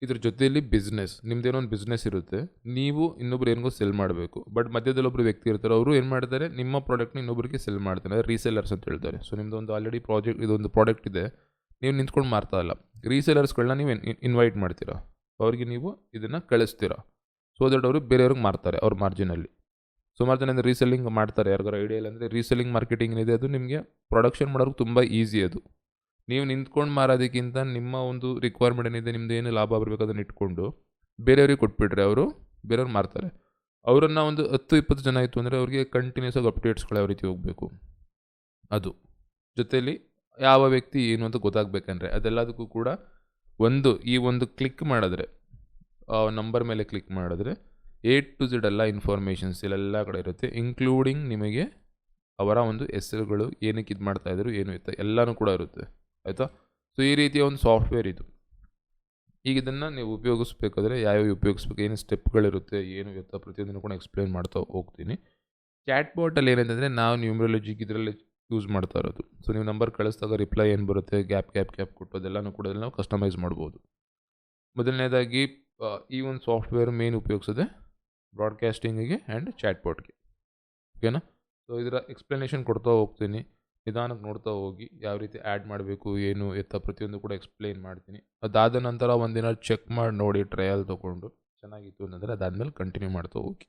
ಇದ್ರ ಜೊತೆಯಲ್ಲಿ ಬಿಸ್ನೆಸ್, ನಿಮ್ದೇನೋ ಒಂದು ಬಿಸ್ನೆಸ್ ಇರುತ್ತೆ, ನೀವು ಇನ್ನೊಬ್ರು ಏನಿಗೋ ಸೆಲ್ ಮಾಡಬೇಕು. ಬಟ್ ಮಧ್ಯದಲ್ಲಿ ಒಬ್ಬರು ವ್ಯಕ್ತಿ ಇರ್ತಾರೆ, ಅವರು ಏನು ಮಾಡ್ತಾರೆ, ನಿಮ್ಮ ಪ್ರಾಡಕ್ಟ್ನ ಇನ್ನೊಬ್ಬರಿಗೆ ಸೆಲ್ ಮಾಡ್ತಾರೆ ರೀಸೇಲರ್ಸ್ ಅಂತ ಹೇಳ್ತಾರೆ. ಸೊ ನಿಮ್ಮದು ಒಂದು ಆಲ್ರೆಡಿ ಪ್ರಾಜೆಕ್ಟ್ ಇದೊಂದು ಪ್ರಾಡಕ್ಟ್ ಇದೆ, ನೀವು ನಿಂತ್ಕೊಂಡು ಮಾರ್ತಾ ಇಲ್ಲ. ರೀಸೆಲರ್ಸ್ಗಳನ್ನ ನೀವು ಇನ್ವೈಟ್ ಮಾಡ್ತೀರಾ? ಅವ್ರಿಗೆ ನೀವು ಇದನ್ನು ಕಳಿಸ್ತೀರಾ? ಸೊ ದಟ್ ಅವರು ಬೇರೆಯವ್ರಿಗೆ ಮಾರ್ತಾರೆ, ಅವ್ರ ಮಾರ್ಜಿನಲ್ಲಿ ಸುಮಾರು ಜನ ರೀಸೆಲ್ಲಿಂಗ್ ಮಾಡ್ತಾರೆ. ಯಾರಿಗಾರ ಐಡಿಯಾ ಇಲ್ಲ ಅಂದರೆ ರೀಸೆಲ್ಲಿಂಗ್ ಮಾರ್ಕೆಟಿಂಗ್ ಏನಿದೆ ಅದು ನಿಮಗೆ ಪ್ರೊಡಕ್ಷನ್ ಮಾಡೋರು ತುಂಬ ಈಸಿ ಅದು. ನೀವು ನಿಂತ್ಕೊಂಡು ಮಾರೋದಕ್ಕಿಂತ ನಿಮ್ಮ ಒಂದು ರಿಕ್ವೈರ್ಮೆಂಟ್ ಏನಿದೆ ನಿಮ್ಮದು ಏನು ಲಾಭ ಬರಬೇಕು ಅದನ್ನು ಇಟ್ಕೊಂಡು ಬೇರೆಯವ್ರಿಗೆ ಕೊಟ್ಬಿಟ್ರೆ ಅವರು ಬೇರೆಯವ್ರು ಮಾರ್ತಾರೆ. ಅವರನ್ನು ಒಂದು ಹತ್ತು, ಇಪ್ಪತ್ತು ಜನ ಇತ್ತು ಅಂದರೆ ಅವರಿಗೆ ಕಂಟಿನ್ಯೂಸ್ ಆಗಿ ಅಪ್ಡೇಟ್ಸ್ಗಳು ಯಾವ ರೀತಿ ಹೋಗಬೇಕು. ಅದು. ಜೊತೆಯಲ್ಲಿ ಯಾವ ವ್ಯಕ್ತಿ ಏನು ಅಂತ ಗೊತ್ತಾಗಬೇಕಂದ್ರೆ ಅದೆಲ್ಲದಕ್ಕೂ ಕೂಡ ಒಂದು ಈ ಒಂದು ಕ್ಲಿಕ್ ಮಾಡಿದ್ರೆ ನಂಬರ್ ಮೇಲೆ ಕ್ಲಿಕ್ ಮಾಡಿದ್ರೆ ಎ ಟು ಝೆಡ್ ಎಲ್ಲ ಇನ್ಫಾರ್ಮೇಷನ್ಸ್ ಇಲ್ಲೆಲ್ಲ ಕಡೆ ಇರುತ್ತೆ ಇನ್ಕ್ಲೂಡಿಂಗ್ ನಿಮಗೆ ಅವರ ಒಂದು ಹೆಸರುಗಳು, ಏನಕ್ಕೆ ಇದು ಮಾಡ್ತಾಯಿದ್ರು ಏನು ಇತ್ತು, ಎಲ್ಲನೂ ಕೂಡ ಇರುತ್ತೆ, ಆಯಿತಾ? ಸೊ ಈ ರೀತಿಯ ಒಂದು ಸಾಫ್ಟ್ವೇರ್ ಇದು. ಈಗ ಇದನ್ನು ನೀವು ಉಪಯೋಗಿಸ್ಬೇಕಾದ್ರೆ ಯಾವ್ಯಾವ ಉಪಯೋಗಿಸ್ಬೇಕು ಏನು ಸ್ಟೆಪ್ಗಳಿರುತ್ತೆ ಏನು ಇರುತ್ತೆ ಪ್ರತಿಯೊಂದನ್ನು ಕೂಡ ಎಕ್ಸ್ಪ್ಲೇನ್ ಮಾಡ್ತಾ ಹೋಗ್ತೀನಿ. ಚಾಟ್ ಬಾಟಲ್ಲಿ ಏನಂತಂದರೆ ನಾವು ನ್ಯೂಮ್ರಾಲಜಿಗೆ ಇದರಲ್ಲಿ ಯೂಸ್ ಮಾಡ್ತಾ ಇರೋದು. ಸೊ ನೀವು ನಂಬರ್ ಕಳಿಸಿದಾಗ ರಿಪ್ಲೈ ಏನು ಬರುತ್ತೆ ಗ್ಯಾಪ್ ಗ್ಯಾಪ್ ಗ್ಯಾಪ್ ಕೊಟ್ಟು ಅದೆಲ್ಲನೂ ಕೂಡ ನಾವು ಕಸ್ಟಮೈಸ್ ಮಾಡ್ಬೋದು. ಮೊದಲನೇದಾಗಿ ಈ ಒಂದು ಸಾಫ್ಟ್ವೇರ್ ಮೇನ್ ಉಪಯೋಗಿಸೋದೆ ಬ್ರಾಡ್ಕಾಸ್ಟಿಂಗಿಗೆ ಆ್ಯಂಡ್ ಚಾಟ್ ಬಾಟ್ಗೆ ಓಕೆನಾ ಸೊ ಇದರ ಎಕ್ಸ್ಪ್ಲನೇಷನ್ ಕೊಡ್ತಾ ಹೋಗ್ತೀನಿ. ನಿಧಾನಕ್ಕೆ ನೋಡ್ತಾ ಹೋಗಿ, ಯಾವ ರೀತಿ ಆ್ಯಡ್ ಮಾಡಬೇಕು, ಏನು, ಎತ್ತ ಪ್ರತಿಯೊಂದು ಕೂಡ ಎಕ್ಸ್ಪ್ಲೈನ್ ಮಾಡ್ತೀನಿ. ಅದಾದ ನಂತರ ಒಂದಿನ ಚೆಕ್ ಮಾಡಿ, ನೋಡಿ ಟ್ರಯಲ್ ತೊಗೊಂಡು, ಚೆನ್ನಾಗಿತ್ತು ಅಂತಂದರೆ ಅದಾದಮೇಲೆ ಕಂಟಿನ್ಯೂ ಮಾಡ್ತಾ ಹೋಗಿ.